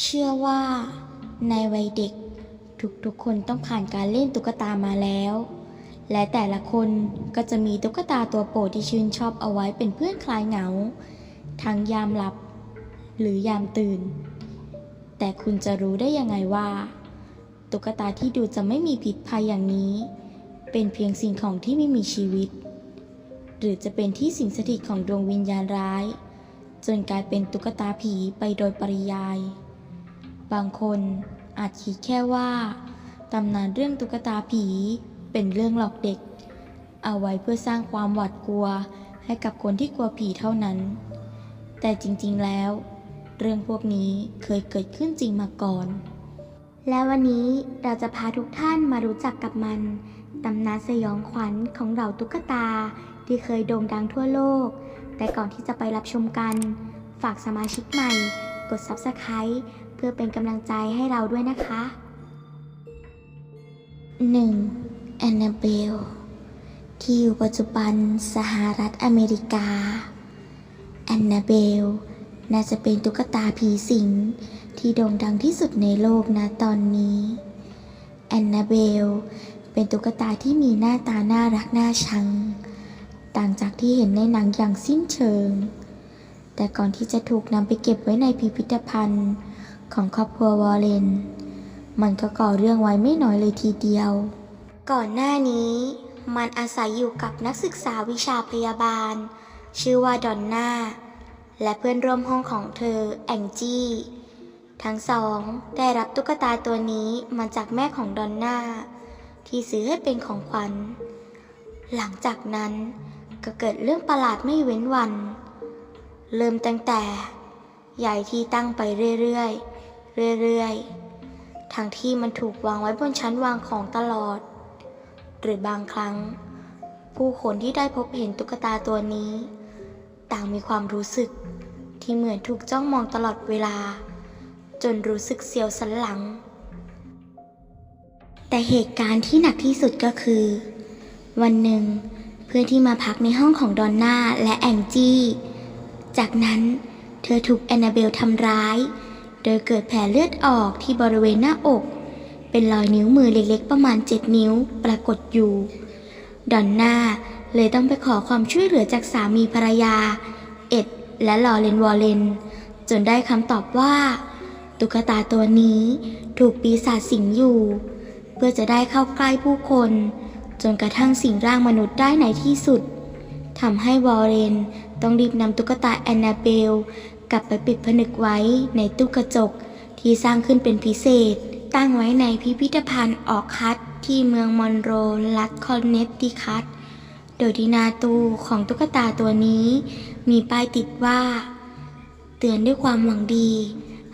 เชื่อว่า ในวัยเด็ก ทุกๆคนต้องผ่านการเล่นตุ๊กตามาแล้ว และแต่ละคนก็จะมีตุ๊กตาตัวโปรดที่ชื่นชอบเอาไว้เป็นเพื่อนคลายเหงา ทั้งยามหลับ หรือยามตื่น แต่คุณจะรู้ได้ยังไงว่า ตุ๊กตาที่ดูจะไม่มีพิษภัยอย่างนี้ เป็นเพียงสิ่งของที่ไม่มีชีวิต หรือจะเป็นที่สิงสถิตของดวงวิญญาณร้าย จนกลายเป็นตุ๊กตาผีไปโดยปริยาย บางคนอาจคิดแค่ว่าตำนานเรื่องตุ๊กตาผีเป็นเรื่องหลอกเด็ก เอาไว้เพื่อสร้างความหวาดกลัวให้กับคนที่กลัวผีเท่านั้น แต่จริงๆแล้ว เรื่องพวกนี้เคยเกิดขึ้นจริงมาก่อน และวันนี้เราจะพาทุกท่านมารู้จักกับมันตำนานสยองขวัญของเหล่าตุ๊กตาที่เคยโด่งดังทั่วโลก แต่ก่อนที่จะไปรับชมกัน ฝากสมาชิกใหม่ กด Subscribe พื่อเป็นกำลังใจให้เราด้วยนะคะ 1. แอนนาเบล ที่อยู่ปัจจุบันสหรัฐอเมริกา แอนนาเบล น่าจะเป็นตุ๊กตาผีสิงที่โด่งดังที่สุดในโลกนะตอนนี้ แอนนาเบล เป็นตุ๊กตาที่มีหน้าตาน่ารักน่าชัง ต่างจากที่เห็นในหนังอย่างสิ้นเชิง แต่ก่อนที่จะถูกนำไปเก็บไว้ในพิพิธภัณฑ์ ของครอบครัววอลเลน มันก็ก่อเรื่องไว้ไม่น้อยเลยทีเดียว ก่อนหน้านี้ มันอาศัยอยู่กับนักศึกษาวิชาพยาบาล ชื่อว่าดอนน่า และเพื่อนร่วมห้องของเธอแองจี้ ทั้งสองได้รับตุ๊กตาตัวนี้มาจากแม่ของดอนน่า ที่ซื้อให้เป็นของขวัญ หลังจากนั้นก็เกิดเรื่องประหลาดไม่เว้นวัน เริ่มตั้งแต่ ใหญ่ที่ตั้งไปเรื่อยๆ เรื่อยๆ ทั้งที่มันถูกวางไว้บนชั้นวางของตลอด หรือบางครั้ง ผู้คนที่ได้พบเห็นตุ๊กตาตัวนี้ ต่างมีความรู้สึกที่เหมือนถูกจ้องมองตลอดเวลา จนรู้สึกเสียวสันหลัง แต่เหตุการณ์ที่หนักที่สุดก็คือ วันหนึ่ง เพื่อนที่มาพักในห้องของดอนน่าและแองจี้ จากนั้นเธอถูกแอนนาเบลทำร้าย โดยเกิดแผลเลือดออกที่บริเวณหน้าอก เป็นรอยนิ้วมือเล็กๆ ประมาณ 7 นิ้วปรากฏอยู่ ดอนน่าเลยต้องไปขอความช่วยเหลือจากสามีภรรยา เอ็ด และลอเรนวอลเลน จนได้คำตอบว่า ตุ๊กตาตัวนี้ถูกปีศาจสิงอยู่ เพื่อจะได้เข้าใกล้ผู้คน จนกระทั่งสิงร่างมนุษย์ได้ในที่สุดทำให้วอลเลนต้องรีบนำตุ๊กตาแอนนาเบล กลับไปปิดผนึกไว้ในตู้กระจก ที่สร้างขึ้นเป็นพิเศษ ตั้งไว้ในพิพิธภัณฑ์ออกคัตที่เมืองมอนโรรัฐคอนเนตติคัตโดยที่นาตู้ของตุ๊กตาตัวนี้ มีป้ายติดว่า เตือนด้วยความหวังดี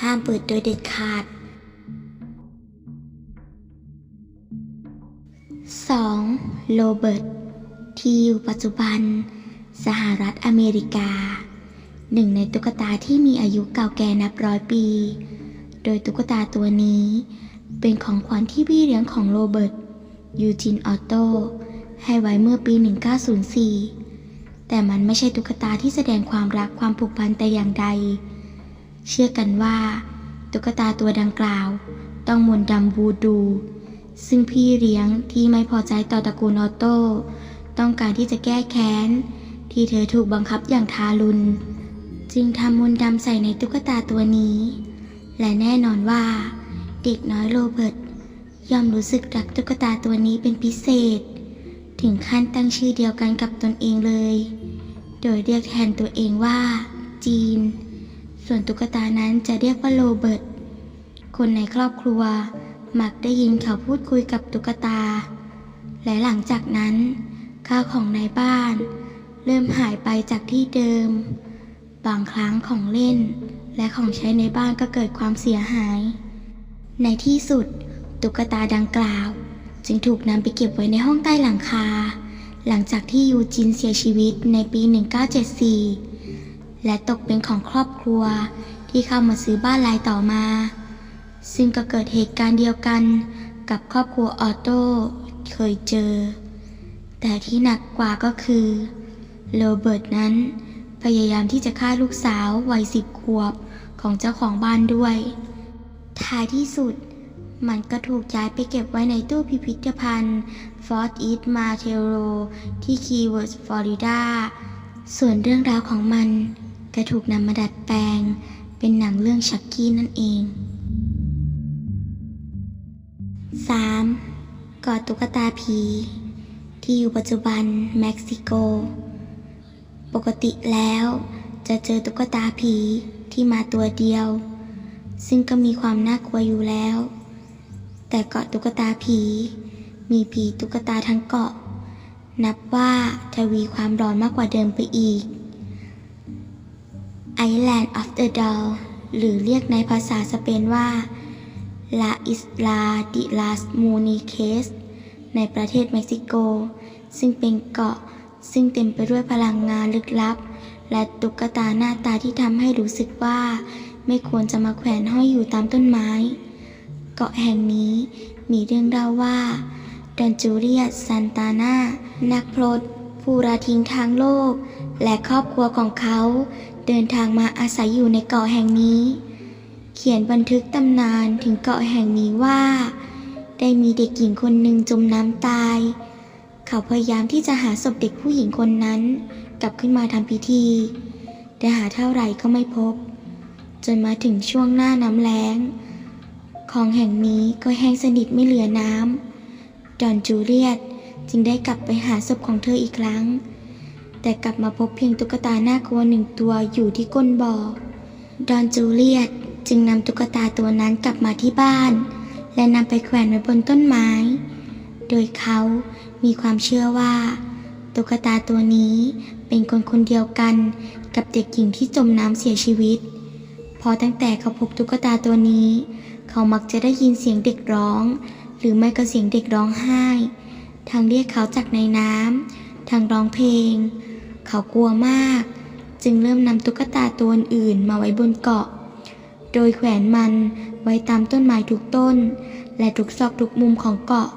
ห้ามเปิดโดยเด็ดขาด 2. โรเบิร์ตที่อยู่ปัจจุบัน สหรัฐอเมริกา หนึ่งในตุ๊กตาที่มีอายุเก่าแก่นับร้อยปี โดยตุ๊กตาตัวนี้เป็นของขวัญที่พี่เลี้ยงของโรเบิร์ตยูจินออโตให้ไว้เมื่อปี 1904 แต่มันไม่ใช่ตุ๊กตาที่แสดงความรักความผูกพันแต่อย่างใด เชื่อกันว่า ตุ๊กตาตัวดังกล่าว ต้องมนต์ดำบูดู ซึ่งพี่เลี้ยงที่ไม่พอใจต่อตระกูลออโต้ต้องการที่จะแก้แค้น ที่เธอถูกบังคับอย่างทารุณ จึงทำมนต์ดำใส่ในตุ๊กตาตัวนี้ และแน่นอนว่า เด็กน้อยโรเบิร์ตย่อมรู้สึกรักตุ๊กตาตัวนี้เป็นพิเศษ ถึงขั้นตั้งชื่อเดียวกันกับตนเองเลย โดยเรียกแทนตัวเองว่า จีน ส่วนตุ๊กตานั้นจะเรียกว่าโรเบิร์ตคนในครอบครัวมักได้ยินเขาพูดคุยกับตุ๊กตา และหลังจากนั้น ข้าวของในบ้าน เริ่มหายไปจากที่เดิม บางครั้งของเล่น และของใช้ในบ้านก็เกิดความเสียหาย ในที่สุด ตุ๊กตาดังกล่าว จึงถูกนำไปเก็บไว้ในห้องใต้หลังคา หลังจากที่ยูจินเสียชีวิตในปี 1974 และตกเป็นของครอบครัวที่เข้ามาซื้อบ้านรายต่อมา ซึ่งก็เกิดเหตุการณ์เดียวกันกับครอบครัวออโต้เคยเจอ แต่ที่หนักกว่าก็คือโรเบิร์ตนั้น พยายามที่จะฆ่าลูกสาววัยสิบขวบของเจ้าของบ้านด้วย ท้ายที่สุด มันก็ถูกย้ายไปเก็บไว้ในตู้พิพิธภัณฑ์ Fort East Martelo ที่ Key West ฟลอริดา ส่วนเรื่องราวของมันก็ถูกนำมาดัดแปลง เป็นหนังเรื่องชักกี้นั่นเอง 3. กาะตุ๊กตาผี ที่อยู่ปัจจุบันเม็กซิโก ปกติแล้ว จะเจอตุ๊กตาผีที่มาตัวเดียว ซึ่งก็มีความน่ากลัวอยู่แล้ว แต่เกาะตุ๊กตาผี มีผีตุ๊กตาทั้งเกาะ นับว่าทวีความร้อนมากกว่าเดิมไปอีก Island of the Doll หรือเรียกในภาษาสเปนว่า La Isla de las Muniques ในประเทศเม็กซิโก ซึ่งเป็นเกาะ ซึ่งเต็มไปด้วยพลังงานลึกลับ และตุ๊กตาหน้าตาที่ทำให้รู้สึกว่า ไม่ควรจะมาแขวนห้อยอยู่ตามต้นไม้ เกาะแห่งนี้มีเรื่องเล่าว่าดอนจูเลียสซันตาน่านักพรตผู้ราทิ้งทางโลก และครอบครัวของเขา เดินทางมาอาศัยอยู่ในเกาะแห่งนี้ เขียนบันทึกตำนานถึงเกาะแห่งนี้ว่า ได้มีเด็กหญิงคนหนึ่งจมน้ำตาย เขาพยายามที่จะหาศพเด็กผู้หญิงคนนั้น กลับขึ้นมาทำพิธี แต่หาเท่าไหร่ก็ไม่พบ จนมาถึงช่วงหน้าน้ำแล้งของแห่งนี้ก็แห้งสนิทไม่เหลือน้ำดอนจูเลียตจึงได้กลับไปหาศพของเธออีกครั้ง แต่กลับมาพบเพียงตุ๊กตาหน้ากลัวหนึ่งตัวอยู่ที่ก้นบ่อดอนจูเลียตจึงนำตุ๊กตาตัวนั้นกลับมาที่บ้าน และนำไปแขวนไว้บนต้นไม้ โดยเขา มีความเชื่อว่า ตุ๊กตาตัวนี้เป็นคนคนเดียวกันกับเด็กหญิงที่จมน้ำเสียชีวิต พอตั้งแต่เขาพบตุ๊กตาตัวนี้ เขามักจะได้ยินเสียงเด็กร้อง หรือไม่ก็เสียงเด็กร้องไห้ทางเรียกเขาจากในน้ำทางร้องเพลง เขากลัวมาก จึงเริ่มนำตุ๊กตาตัวอื่นมาไว้บนเกาะ โดยแขวนมันไว้ตามต้นไม้ทุกต้น และทุกซอกทุกมุมของเกาะ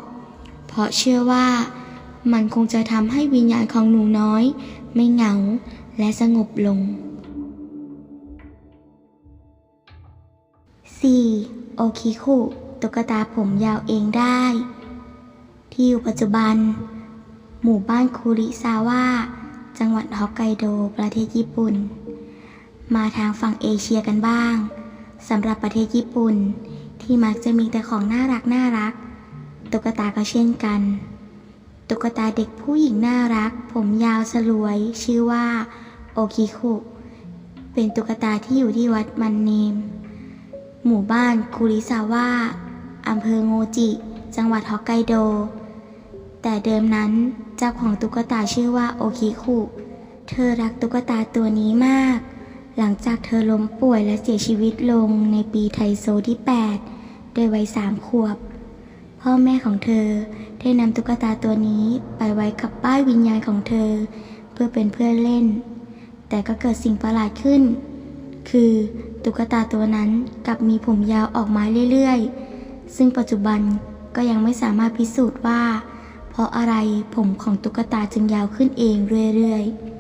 เพราะเชื่อว่า มันคงจะทำให้วิญญาณของหนูน้อย ไม่เหงาและสงบลง 4. โอคิคุตุ๊กตาผมยาวเองได้ ที่อยู่ปัจจุบัน หมู่บ้านคูริซาวะจังหวัดฮอกไกโดประเทศญี่ปุ่น มาทางฝั่งเอเชียกันบ้างสำหรับประเทศญี่ปุ่น ที่มักจะมีแต่ของน่ารักน่ารักตุ๊กตาก็เช่นกัน ตุ๊กตาเด็กผู้หญิงน่ารัก ผมยาวสลวย ชื่อว่า โอคิคุเป็นตุ๊กตาที่อยู่ที่วัดมันเนม หมู่บ้านคุริซาวะอำเภอโงจิ จังหวัดฮอกไกโด แต่เดิมนั้นเจ้าของตุ๊กตาชื่อว่าโอคิคุเธอรักตุ๊กตาตัวนี้มาก หลังจากเธอล้มป่วยและเสียชีวิตลงในปีไทโซที่ 8 โดยวัยสามขวบ พ่อแม่ของเธอ ได้นำตุ๊กตาตัวนี้ไปไว้กับป้ายวิญญาณของเธอ เพื่อเป็นเพื่อนเล่น แต่ก็เกิดสิ่งประหลาดขึ้น คือตุ๊กตาตัวนั้นกลับมีผมยาวออกมาเรื่อยๆ ซึ่งปัจจุบันก็ยังไม่สามารถพิสูจน์ว่า เพราะอะไรผมของตุ๊กตาจึงยาวขึ้นเองเรื่อยๆ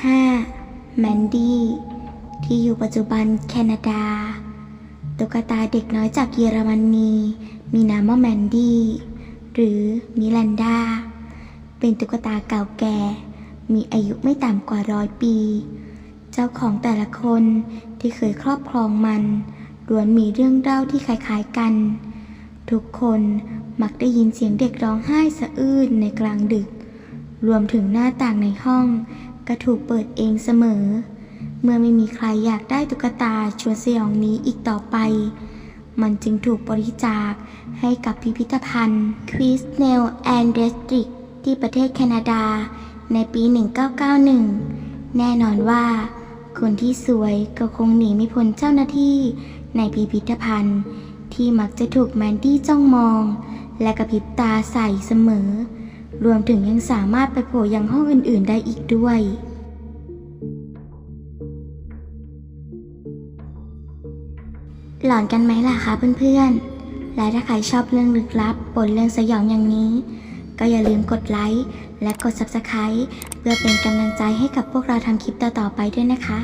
5. แมนดี้ ที่อยู่ปัจจุบันแคนาดา ตุ๊กตาเด็กน้อยจากเยอรมนี มีนามว่าแมนดี้ หรือมิลันดา เป็นตุ๊กตาเก่าแก่ มีอายุไม่ต่ำกว่าร้อยปี เจ้าของแต่ละคนที่เคยครอบครองมันล้วนมีเรื่องเล่าที่คล้ายๆกัน ทุกคนมักได้ยินเสียงเด็กร้องไห้สะอื้นในกลางดึก รวมถึงหน้าต่างในห้อง ก็ถูกเปิดเองเสมอ เมื่อไม่มีใครอยากได้ตุ๊กตาชวนสยองนี้อีกต่อไป มันจึงถูกบริจาคให้กับพิพิธภัณฑ์คริสเนลแอนเดสตริกที่ประเทศแคนาดา ในปี 1991 แน่นอนว่า คนที่สวยก็คงหนีไม่พ้นเจ้าหน้าที่ในพิพิธภัณฑ์ ที่มักจะถูกแมนดี้จ้องมอง และกระพริบตาใส่เสมอ รวมถึงยังสามารถไปโผล่ยังห้องอื่น ๆ ได้อีกด้วย หลอนกันไหมล่ะคะเพื่อนๆ และถ้าใครชอบเรื่องลึกลับบนเรื่องสยองอย่างนี้ ก็อย่าลืมกดไลค์และกด Subscribe เพื่อเป็นกำลังใจให้กับพวกเราทำคลิปต่อๆไปด้วยนะคะ